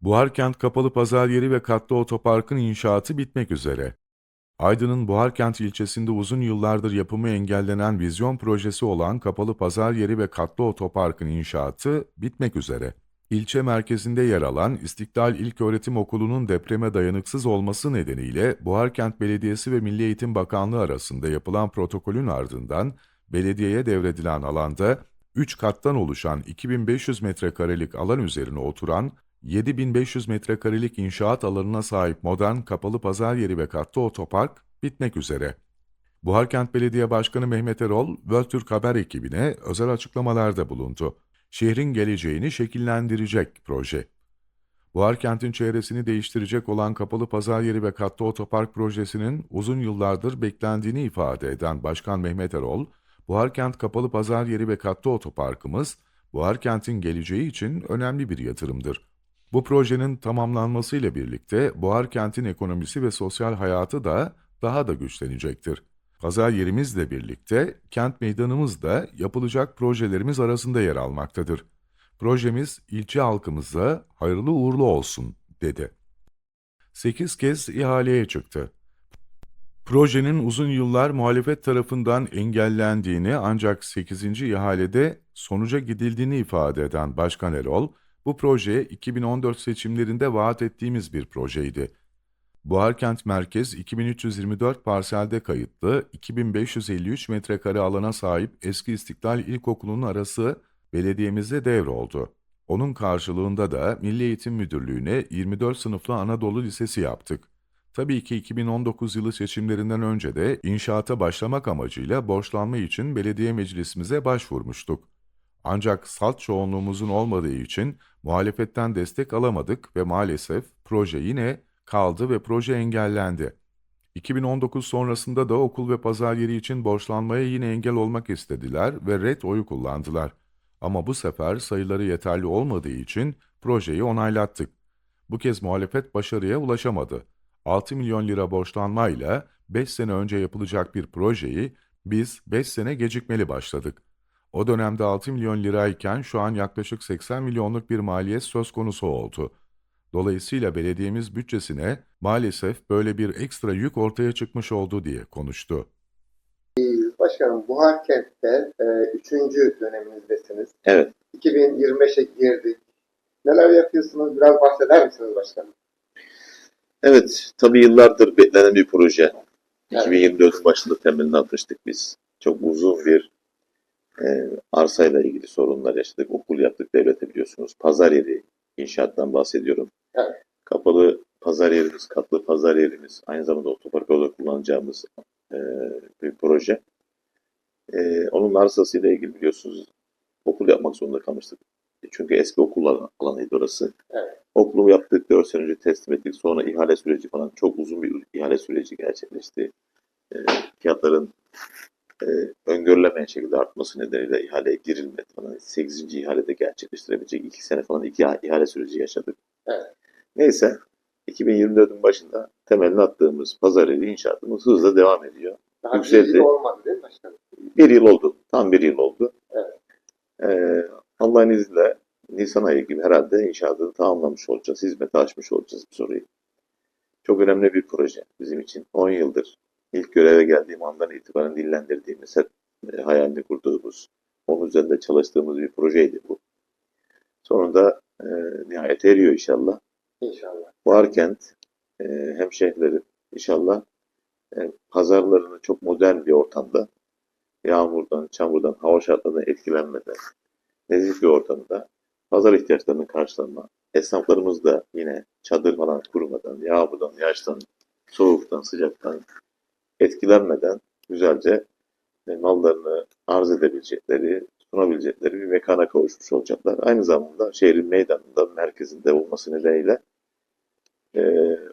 Buharkent Kapalı Pazar Yeri ve Katlı Otopark'ın inşaatı bitmek üzere. Aydın'ın Buharkent ilçesinde uzun yıllardır yapımı engellenen vizyon projesi olan Kapalı Pazar Yeri ve Katlı Otopark'ın inşaatı bitmek üzere. İlçe merkezinde yer alan İstiklal İlköğretim Okulu'nun depreme dayanıksız olması nedeniyle Buharkent Belediyesi ve Milli Eğitim Bakanlığı arasında yapılan protokolün ardından belediyeye devredilen alanda 3 kattan oluşan 2500 metrekarelik alan üzerine oturan 7500 metrekarelik inşaat alanına sahip modern kapalı pazar yeri ve katlı otopark bitmek üzere. Buharkent Belediye Başkanı Mehmet Erol, World Haber ekibine özel açıklamalarda bulundu. Şehrin geleceğini şekillendirecek proje. Buharkent'in çevresini değiştirecek olan kapalı pazar yeri ve katlı otopark projesinin uzun yıllardır beklendiğini ifade eden Başkan Mehmet Erol, Buharkent kapalı pazar yeri ve katlı otoparkımız, Buharkent'in geleceği için önemli bir yatırımdır. Bu projenin tamamlanmasıyla birlikte Buharkent'in ekonomisi ve sosyal hayatı da daha da güçlenecektir. Pazar yerimizle birlikte kent meydanımız da yapılacak projelerimiz arasında yer almaktadır. Projemiz ilçe halkımıza hayırlı uğurlu olsun, dedi. 8 kez ihaleye çıktı. Projenin uzun yıllar muhalefet tarafından engellendiğini ancak 8. ihalede sonuca gidildiğini ifade eden Başkan Erol, bu proje 2014 seçimlerinde vaat ettiğimiz bir projeydi. Buharkent Merkez 2324 parselde kayıtlı 2553 metrekare alana sahip eski İstiklal İlkokulu'nun arası belediyemize devroldu. Onun karşılığında da Milli Eğitim Müdürlüğü'ne 24 sınıflı Anadolu Lisesi yaptık. Tabii ki 2019 yılı seçimlerinden önce de inşaata başlamak amacıyla borçlanma için belediye meclisimize başvurmuştuk. Ancak salt çoğunluğumuzun olmadığı için muhalefetten destek alamadık ve maalesef proje yine kaldı ve proje engellendi. 2019 sonrasında da okul ve pazar yeri için borçlanmaya yine engel olmak istediler ve red oyu kullandılar. Ama bu sefer sayıları yeterli olmadığı için projeyi onaylattık. Bu kez muhalefet başarıya ulaşamadı. 6 milyon lira borçlanmayla 5 sene önce yapılacak bir projeyi biz 5 sene gecikmeli başladık. O dönemde 6 milyon lirayken şu an yaklaşık 80 milyonluk bir maliyet söz konusu oldu. Dolayısıyla belediyemiz bütçesine maalesef böyle bir ekstra yük ortaya çıkmış oldu diye konuştu. Başkanım Buharkent'te e, üçüncü döneminizdesiniz. Evet. 2025'e girdik. Neler yapıyorsunuz? Biraz bahseder misiniz başkanım? Evet, tabii yıllardır beklenen bir proje. Evet. 2024'ün başında temelini atmıştık biz. Çok uzun bir e, arsayla ilgili sorunlar yaşadık. Okul yaptık devlete biliyorsunuz. Pazar yeri inşaattan bahsediyorum. Evet. Kapalı pazar yerimiz, katlı pazar yerimiz, aynı zamanda otopark olarak kullanacağımız e, bir proje. E, onun arsasıyla ilgili biliyorsunuz okul yapmak zorunda kalmıştık. Çünkü eski okul alan- alanıydı orası. Evet. Okulumu yaptık, 4 sene önce teslim ettik. Sonra ihale süreci falan çok uzun bir ihale süreci gerçekleşti. E, fiyatların e, öngörülemeyen şekilde artması nedeniyle ihaleye girilmedi falan. 8. ihalede gerçekleştirebilecek 2 sene falan iki ihale süreci yaşadık. Evet. Neyse 2024'ün başında temelini attığımız pazar yeri inşaatımız hızla devam ediyor. Daha Yükseldi. bir yıl olmadı değil mi başkanım? Bir yıl oldu. Tam bir yıl oldu. Evet. Ee, Allah'ın izniyle Nisan ayı gibi herhalde inşaatını tamamlamış olacağız. Hizmete açmış olacağız bu soruyu. Çok önemli bir proje bizim için. 10 yıldır ilk göreve geldiğim andan itibaren dillendirdiğimiz, hep e, hayalini kurduğumuz, onun üzerinde çalıştığımız bir projeydi bu. Sonunda e, nihayete eriyor inşallah. İnşallah. Buharkent e, hemşehrilerin inşallah e, pazarlarını çok modern bir ortamda yağmurdan, çamurdan, hava şartlarından etkilenmeden nezih bir ortamda pazar ihtiyaçlarını karşılama, esnaflarımız da yine çadır falan kurmadan, yağmurdan, yağıştan, soğuktan, sıcaktan etkilenmeden güzelce e, mallarını arz edebilecekleri, sunabilecekleri bir mekana kavuşmuş olacaklar. Aynı zamanda şehrin meydanında, merkezinde olması nedeniyle e,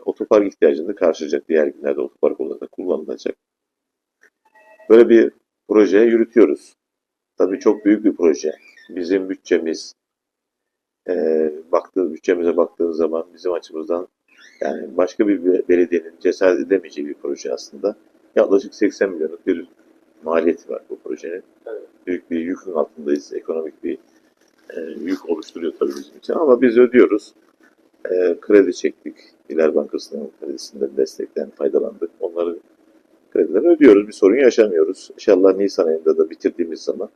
otopark ihtiyacını karşılayacak. Diğer günlerde otopark olarak kullanılacak. Böyle bir proje yürütüyoruz. Tabii çok büyük bir proje. Bizim bütçemiz e, baktığı bütçemize baktığınız zaman bizim açımızdan yani başka bir be- belediyenin cesaret edemeyeceği bir proje aslında. Yaklaşık 80 milyonluk bir maliyeti var bu projenin. Evet. Büyük bir yükün altındayız. Ekonomik bir e, yük oluşturuyor tabii bizim için ama biz ödüyoruz. E, kredi çektik. İler Bankası'nın kredisinden destekten faydalandık. Onları kredileri ödüyoruz. Bir sorun yaşamıyoruz. İnşallah Nisan ayında da bitirdiğimiz zaman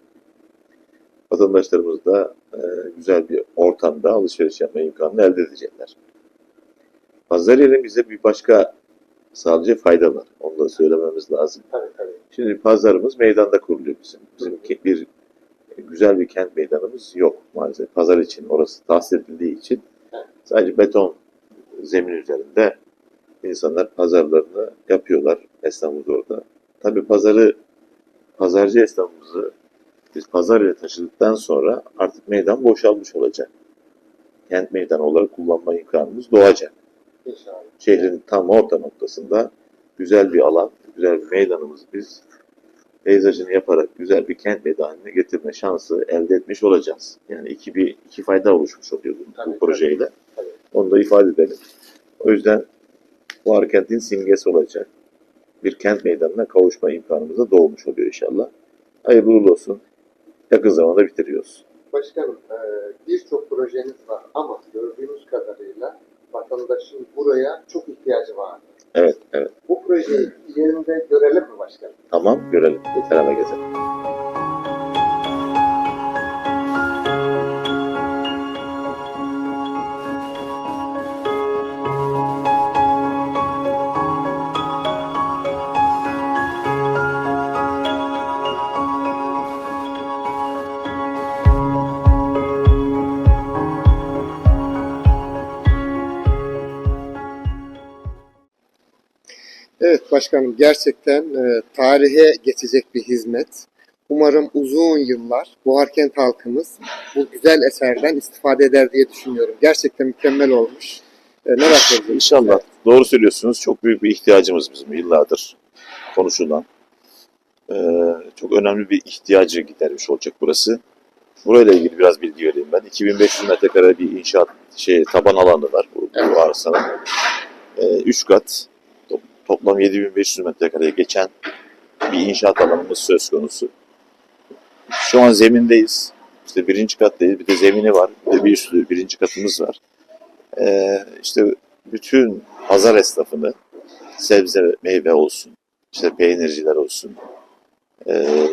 vatandaşlarımız da e, güzel bir ortamda alışveriş yapma imkanını elde edecekler. Pazar yeri bize bir başka sadece fayda var. Onu da söylememiz lazım. Tabii tabii. Şimdi pazarımız meydanda kuruluyor bizim. Bizim ki- bir güzel bir kent meydanımız yok maalesef. Pazar için orası tahsis edildiği için sadece beton zemin üzerinde insanlar pazarlarını yapıyorlar. Esnafımız orada. Tabii pazarı, pazarcı esnafımızı biz pazar ile taşıdıktan sonra artık meydan boşalmış olacak. Kent meydanı olarak kullanma imkanımız doğacak. Şehrin tam orta noktasında güzel bir alan, güzel bir meydanımız biz peyzajını yaparak güzel bir kent meydanına getirme şansı elde etmiş olacağız. Yani iki bir iki fayda oluşmuş oluyor bu, Tabii, bu projeyle. tabii. Onu da ifade edelim. O yüzden bu kentin simgesi olacak. Bir kent meydanına kavuşma imkanımız da doğmuş oluyor inşallah. Hayırlı uğurlu olsun. Yakın zamanda bitiriyoruz. Başkanım, birçok projeniz var ama gördüğümüz kadarıyla vatandaşın buraya çok ihtiyacı var. Evet, evet. Bu projeyi yerinde görelim mi başkanım? Tamam, görelim. Beraber gezelim. Başkanım gerçekten e, tarihe geçecek bir hizmet. Umarım uzun yıllar Buharkent halkımız bu güzel eserden istifade eder diye düşünüyorum. Gerçekten mükemmel olmuş. E, ne yapıyorsunuz? İnşallah. Doğru söylüyorsunuz. Çok büyük bir ihtiyacımız bizim yıllardır konuşulan. Ee, çok önemli bir ihtiyacı gidermiş olacak burası. Burayla ilgili biraz bilgi vereyim ben. 2500 metrekare bir inşaat şey taban alanı var bu, bu arsanın. Ee, üç kat toplam 7500 metrekareye geçen bir inşaat alanımız söz konusu. Şu an zemindeyiz. İşte birinci kattayız. Bir de zemini var. Bir de bir üstü birinci katımız var. Ee, işte bütün pazar esnafını sebze meyve olsun, işte peynirciler olsun, e,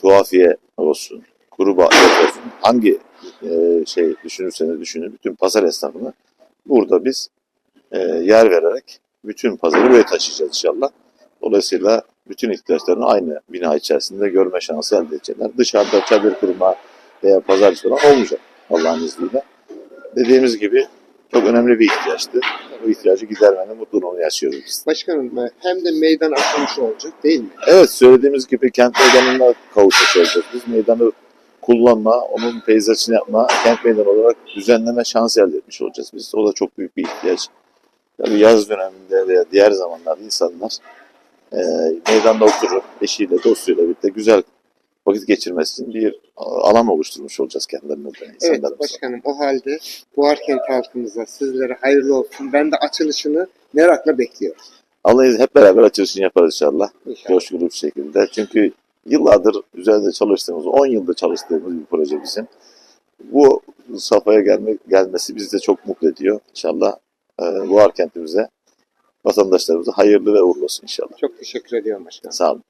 tuhafiye olsun, kuru bakliyat olsun, hangi e, şey düşünürseniz düşünün, bütün pazar esnafını burada biz e, yer vererek bütün pazarı buraya taşıyacağız inşallah. Dolayısıyla bütün ihtiyaçlarını aynı bina içerisinde görme şansı elde edecekler. Dışarıda çadır kurma veya pazarcı falan olmayacak Allah'ın izniyle. Dediğimiz gibi çok önemli bir ihtiyaçtı. Bu ihtiyacı gidermenin mutluluğunu yaşıyoruz biz. Başkanım hem de meydan açılmış olacak değil mi? Evet söylediğimiz gibi kent meydanına kavuşmuş olacağız. Biz meydanı kullanma, onun peyzajını yapma, kent meydanı olarak düzenleme şansı elde etmiş olacağız biz. O da çok büyük bir ihtiyaç. Tabii yaz döneminde veya diğer zamanlarda insanlar e, meydanda oturup eşiyle, dostuyla birlikte güzel vakit geçirmesi için bir alan oluşturmuş olacağız kendilerine. Evet başkanım o halde Buharkent halkımıza sizlere hayırlı olsun. Ben de açılışını merakla bekliyorum. Allah izniyle hep beraber açılışını yaparız inşallah. İnşallah. coşkulu bir şekilde. Çünkü yıllardır üzerinde çalıştığımız, 10 yıldır çalıştığımız bir proje bizim. Bu safhaya gelme, gelmesi bizi de çok mutlu ediyor. İnşallah e, bu kentimize, vatandaşlarımıza hayırlı ve uğurlu olsun inşallah. Çok teşekkür ediyorum başkanım. Sağ olun.